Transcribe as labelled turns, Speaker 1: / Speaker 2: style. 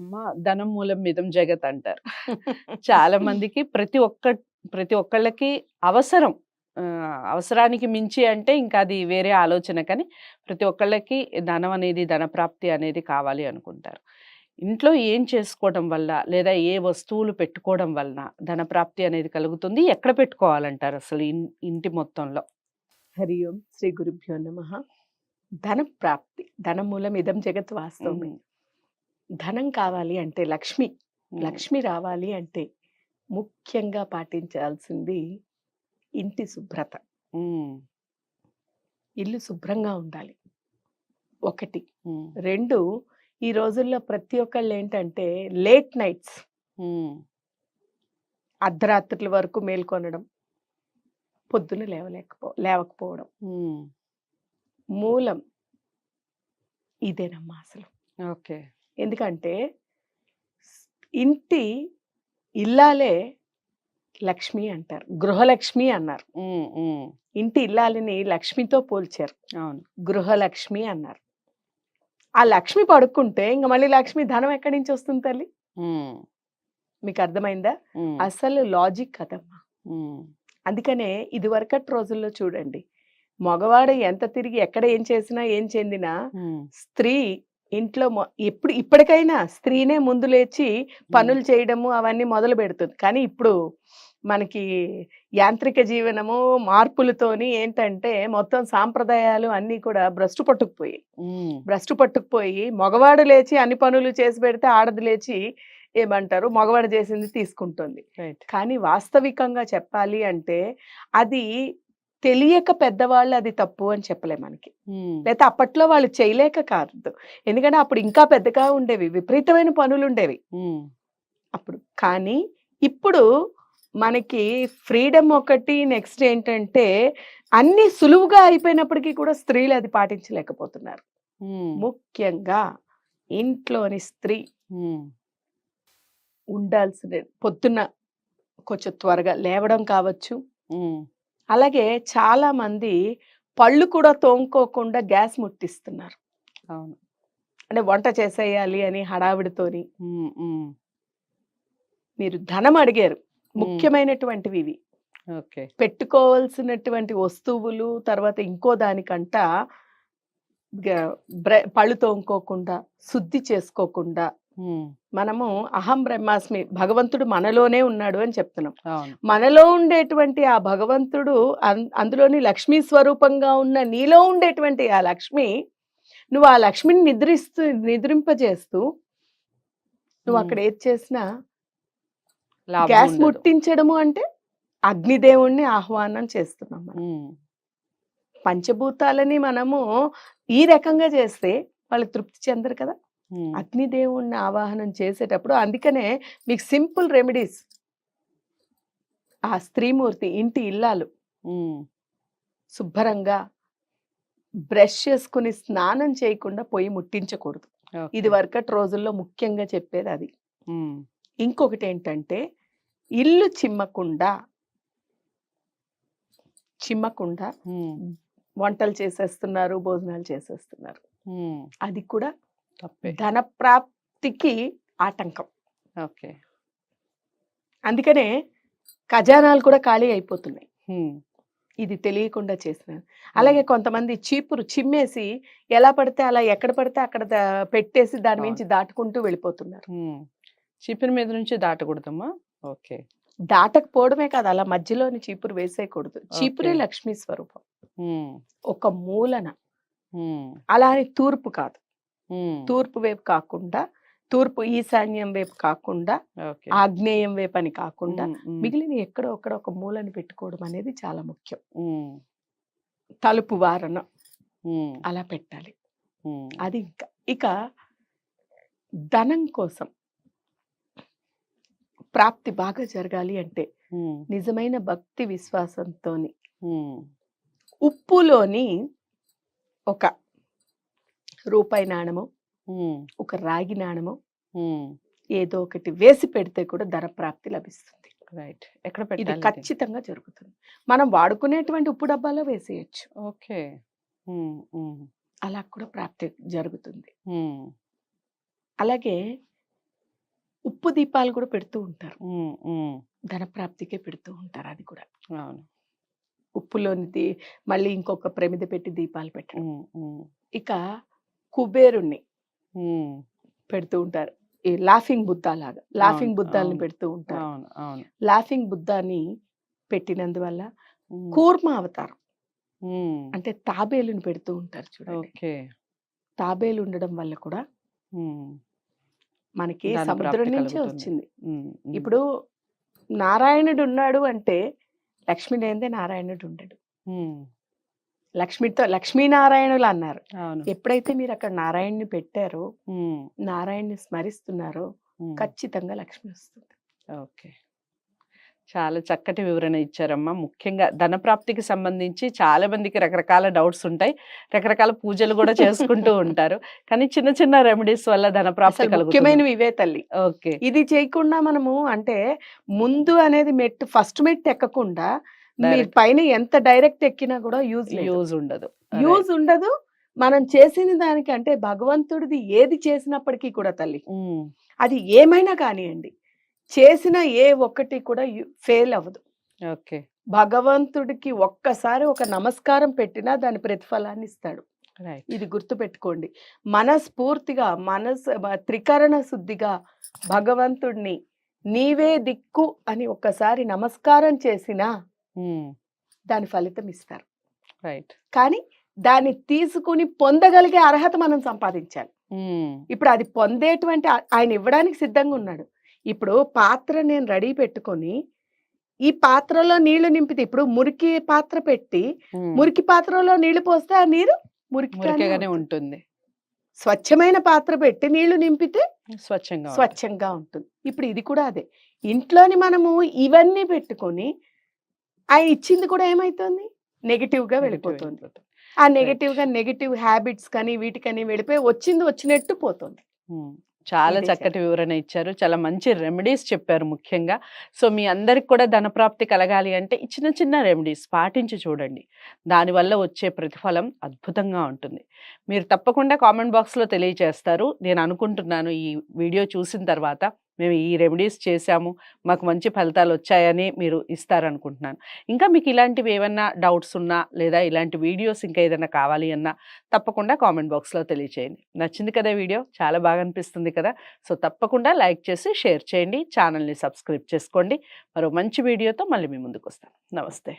Speaker 1: అమ్మ ధనం మూలం మిదం జగత్ అంటారు. చాలా మందికి ప్రతి ఒక్క ప్రతి ఒక్కళ్ళకి అవసరం. అవసరానికి మించి అంటే ఇంకా అది వేరే ఆలోచన కానీ ప్రతి ఒక్కళ్ళకి ధనం అనేది ధన ప్రాప్తి అనేది కావాలి అనుకుంటారు. ఇంట్లో ఏం చేసుకోవడం వల్ల లేదా ఏ వస్తువులు పెట్టుకోవడం వలన ధన ప్రాప్తి అనేది కలుగుతుంది? ఎక్కడ పెట్టుకోవాలంటారు అసలు ఇంటి మొత్తంలో?
Speaker 2: హరి ఓం శ్రీ గురుభ్యో నమ. ధన ప్రాప్తి ధనమూలం ఇదం జగత్ వాస్తవమే.
Speaker 1: ఉమ్,
Speaker 2: ధనం కావాలి అంటే లక్ష్మి. లక్ష్మి రావాలి అంటే ముఖ్యంగా పాటించాల్సింది ఇంటి శుభ్రత. ఇల్లు శుభ్రంగా ఉండాలి. ఒకటి. రెండు ఈ రోజుల్లో ప్రతి ఒక్కళ్ళు ఏంటంటే లేట్ నైట్స్ అర్ధరాత్రుల వరకు మేల్కొనడం పొద్దున లేవలేకపో లేవకపోవడం. మూలం ఇదేనమ్మా అసలు.
Speaker 1: ఓకే.
Speaker 2: ఎందుకంటే ఇంటి ఇల్లాలే లక్ష్మి అంటారు గృహలక్ష్మి అన్నారు. ఇంటి ఇల్లాలని లక్ష్మితో పోల్చారు.
Speaker 1: అవును.
Speaker 2: గృహలక్ష్మి అన్నారు. ఆ లక్ష్మి పడుకుంటే ఇంక మళ్ళీ లక్ష్మి ధనం ఎక్కడి నుంచి వస్తుంది తల్లి? మీకు అర్థమైందా? అసలు లాజిక్ కదమ్మా అందుకనే ఇది వరకటి రోజుల్లో చూడండి మగవాడు ఎంత తిరిగి ఎక్కడ ఏం చేసినా ఏం చెందినా స్త్రీ ఇంట్లో ఎప్పుడు ఇప్పటికైనా స్త్రీనే ముందు లేచి పనులు చేయడము అవన్నీ మొదలు పెడుతుంది. కానీ ఇప్పుడు మనకి యాంత్రిక జీవనము మార్పులతోని ఏంటంటే మొత్తం సాంప్రదాయాలు అన్నీ కూడా భ్రష్టు పట్టుకుపోయి భ్రష్టు పట్టుకుపోయి మగవాడు లేచి అన్ని పనులు చేసి పెడితే ఆడది లేచి ఏమంటారు మగవాడు చేసింది తీసుకుంటుంది. కానీ వాస్తవికంగా చెప్పాలి అంటే అది తెలియక పెద్దవాళ్ళు అది తప్పు అని చెప్పలే మనకి. లేకపోతే అప్పట్లో వాళ్ళు చేయలేక కాదు ఎందుకంటే అప్పుడు ఇంకా పెద్దగా ఉండేవి విపరీతమైన పనులు ఉండేవి. అప్పుడు కానీ ఇప్పుడు మనకి ఫ్రీడమ్ ఒకటి నెక్స్ట్ ఏంటంటే అన్ని సులువుగా అయిపోయినప్పటికీ కూడా స్త్రీలు అది పాటించలేకపోతున్నారు. ముఖ్యంగా ఇంట్లోని స్త్రీ ఉండాల్సిన పొద్దున్న కొంచెం త్వరగా లేవడం కావచ్చు. అలాగే చాలా మంది పళ్ళు కూడా తోముకోకుండా గ్యాస్ ముట్టిస్తున్నారు.
Speaker 1: అవును.
Speaker 2: అంటే వంట చేసేయాలి అని హడావిడితోని. మీరు ధనం అడిగారు. ముఖ్యమైనటువంటివి ఇవి.
Speaker 1: ఓకే.
Speaker 2: పెట్టుకోవాల్సినటువంటి వస్తువులు తర్వాత ఇంకో దానికంట పళ్ళు తోముకోకుండా శుద్ధి చేసుకోకుండా మనము అహం బ్రహ్మాస్మి భగవంతుడు మనలోనే ఉన్నాడు అని చెప్తున్నాం. మనలో ఉండేటువంటి ఆ భగవంతుడు అందులోని లక్ష్మీ స్వరూపంగా ఉన్న నీలో ఉండేటువంటి ఆ లక్ష్మి నువ్వు ఆ లక్ష్మిని నిద్రిస్తూ నిద్రింపజేస్తూ నువ్వు. అక్కడ ఏది చేసినా గ్యాస్. ముట్టించడము అంటే అగ్నిదేవుణ్ణి ఆహ్వానం చేస్తున్నాం మనం. పంచభూతాలని మనము ఈ రకంగా చేస్తే వాళ్ళు తృప్తి చెందరు కదా? అగ్నిదేవుణ్ణి ఆవాహనం చేసేటప్పుడు అందుకనే మీకు సింపుల్ రెమెడీస్. ఆ స్త్రీమూర్తి ఇంటి ఇల్లాలు. శుభ్రంగా బ్రష్ చేసుకుని స్నానం చేయకుండా పొయ్యి ముట్టించకూడదు. ఇది వరకటి రోజుల్లో ముఖ్యంగా చెప్పేది అది. ఇంకొకటి ఏంటంటే ఇల్లు చిమ్మకుండా చిమ్మకుండా వంటలు చేసేస్తున్నారు భోజనాలు చేసేస్తున్నారు. అది కూడా ధన ప్రాప్తికి ఆటంకం.
Speaker 1: ఓకే.
Speaker 2: అందుకనే ఖజానాలు కూడా ఖాళీ అయిపోతున్నాయి. ఇది తెలియకుండా చేసిన. అలాగే కొంతమంది చీపురు చిమ్మేసి ఎలా పడితే అలా ఎక్కడ పడితే అక్కడ దా- పెట్టేసి దాని మించి దాటుకుంటూ వెళ్ళిపోతున్నారు.
Speaker 1: చీపిరి మీద నుంచి దాటకూడదమ్మా. ఓకే.
Speaker 2: దాటకపోవడమే కాదు అలా మధ్యలోని చీపురు వేసేయకూడదు. చీపురే. లక్ష్మీ స్వరూపం. ఒక మూలన. అలా అని తూర్పు కాదు. తూర్పు వైపు కాకుండా తూర్పు ఈశాన్యం వైపు కాకుండా ఆగ్నేయం వైపు అని కాకుండా మిగిలిన ఎక్కడో ఒక్కడ ఒక మూలని పెట్టుకోవడం అనేది చాలా ముఖ్యం. తలుపు వారన.
Speaker 1: ఉమ్,
Speaker 2: అలా పెట్టాలి. అది ఇంకా. ఇక ధనం కోసం ప్రాప్తి బాగా జరగాలి అంటే నిజమైన భక్తి విశ్వాసంతో ఉప్పులోని ఒక రూపాయి నాణము ఒక రాగి నాణము ఏదో ఒకటి వేసి పెడితే కూడా ధన ప్రాప్తి లభిస్తుంది.
Speaker 1: రైట్. ఎక్కడ
Speaker 2: ఇది? ఖచ్చితంగా జరుగుతుంది. మనం వాడుకునేటువంటి ఉప్పు డబ్బాలో వేసేయచ్చు.
Speaker 1: ఓకే.
Speaker 2: అలా కూడా ప్రాప్తి జరుగుతుంది. అలాగే ఉప్పు దీపాలు కూడా పెడుతూ ఉంటారు.
Speaker 1: ఉమ్,
Speaker 2: ధనప్రాప్తికే పెడుతూ ఉంటారు అది కూడా.
Speaker 1: అవును.
Speaker 2: మళ్ళీ ఇంకొక ప్రమిద పెట్టి దీపాలు పెట్టడం. ఇక కుబేరుణ్ణి పెడుతూ ఉంటారు. ఈ లాఫింగ్ బుద్ధ లాగా లాఫింగ్ బుద్ధాలని. పెడుతూ ఉంటారు. లాఫింగ్ బుద్ధాని పెట్టినందువల్ల కూర్మ అవతారం అంటే తాబేలుని పెడుతూ ఉంటారు చూడండి. తాబేలు ఉండడం వల్ల కూడా మనకి సముద్రం నుంచే. వచ్చింది. ఇప్పుడు నారాయణుడు ఉన్నాడు అంటే లక్ష్మి లేనిదే నారాయణుడు ఉండడు. లక్ష్మితో లక్ష్మీనారాయణులు అన్నారు. ఎప్పుడైతే మీరు అక్కడ నారాయణ్ణి పెట్టారో
Speaker 1: ఉమ్,
Speaker 2: నారాయణ్ణి స్మరిస్తున్నారో. ఖచ్చితంగా లక్ష్మి వస్తుంది.
Speaker 1: ఓకే. చాలా చక్కటి వివరణ ఇచ్చారమ్మా. ముఖ్యంగా ధనప్రాప్తికి సంబంధించి చాలా మందికి రకరకాల డౌట్స్ ఉంటాయి. రకరకాల పూజలు కూడా చేసుకుంటూ ఉంటారు. కానీ చిన్న చిన్న రెమెడీస్ వల్ల ధనప్రాప్తి
Speaker 2: ముఖ్యమైనవి ఇవే తల్లి.
Speaker 1: ఓకే.
Speaker 2: ఇది చేయకుండా మనము అంటే ముందు అనేది మెట్టు ఫస్ట్ మెట్టు ఎక్కకుండా. పైన ఎంత డైరెక్ట్ ఎక్కినా కూడా యూజ్
Speaker 1: యూజ్ ఉండదు.
Speaker 2: యూజ్ ఉండదు. మనం చేసిన దానికంటే భగవంతుడిది ఏది చేసినప్పటికీ కూడా తల్లి. అది ఏమైనా కానివ్వండి చేసిన ఏ ఒక్కటి కూడా ఫెయిల్ అవ్వదు.
Speaker 1: ఓకే.
Speaker 2: భగవంతుడికి ఒక్కసారి ఒక నమస్కారం పెట్టినా దాని ప్రతిఫలాన్ని ఇస్తాడు. ఇది గుర్తుపెట్టుకోండి. మనస్ఫూర్తిగా మనస్ త్రికరణ శుద్ధిగా భగవంతుడిని నీవే దిక్కు అని ఒక్కసారి నమస్కారం చేసినా దాని ఫలితం ఇస్తారు.
Speaker 1: రైట్.
Speaker 2: కానీ దాన్ని తీసుకుని పొందగలిగే అర్హత మనం సంపాదించాలి. ఇప్పుడు అది పొందేటువంటి ఆయన ఇవ్వడానికి సిద్ధంగా ఉన్నాడు. ఇప్పుడు పాత్ర నేను రెడీ పెట్టుకొని ఈ పాత్రలో నీళ్ళు నింపితే ఇప్పుడు మురికి పాత్ర పెట్టి మురికి పాత్రలో నీళ్ళు పోస్తే ఆ నీరు మురికిగానే ఉంటుంది. స్వచ్ఛమైన పాత్ర పెట్టి నీళ్ళు నింపితే
Speaker 1: స్వచ్ఛంగా.
Speaker 2: స్వచ్ఛంగా ఉంటుంది. ఇప్పుడు ఇది కూడా అదే. ఇంట్లోని మనము ఇవన్నీ పెట్టుకొని ఆయన ఇచ్చింది కూడా ఏమైతుంది?
Speaker 1: నెగిటివ్గా
Speaker 2: వెళ్ళిపోతుంది. ఆ నెగిటివ్గా నెగిటివ్ హ్యాబిట్స్ కానీ వీటికని వెళ్ళిపోయి వచ్చింది వచ్చినట్టు పోతుంది.
Speaker 1: చాలా చక్కటి వివరణ ఇచ్చారు. చాలా మంచి రెమెడీస్ చెప్పారు ముఖ్యంగా. సో మీ అందరికి కూడా ధనప్రాప్తి కలగాలి అంటే చిన్న చిన్న రెమెడీస్ పాటించి చూడండి. దానివల్ల వచ్చే ప్రతిఫలం అద్భుతంగా ఉంటుంది. మీరు తప్పకుండా కామెంట్ బాక్స్లో తెలియచేస్తారు నేను అనుకుంటున్నాను ఈ వీడియో చూసిన తర్వాత మేము ఈ రెమెడీస్ చేశాము మాకు మంచి ఫలితాలు వచ్చాయని మీరు ఇస్తారనుకుంటున్నాను. ఇంకా మీకు ఇలాంటివి ఏమన్నా డౌట్స్ ఉన్నా లేదా ఇలాంటి వీడియోస్ ఇంకా ఏదైనా కావాలి అన్నా తప్పకుండా కామెంట్ బాక్స్లో తెలియచేయండి. నచ్చింది కదా వీడియో? చాలా బాగా అనిపిస్తుంది కదా? సో తప్పకుండా లైక్ చేసి షేర్ చేయండి ఛానల్ని సబ్స్క్రైబ్ చేసుకోండి. మరో మంచి వీడియోతో మళ్ళీ మీ ముందుకు వస్తాను. నమస్తే.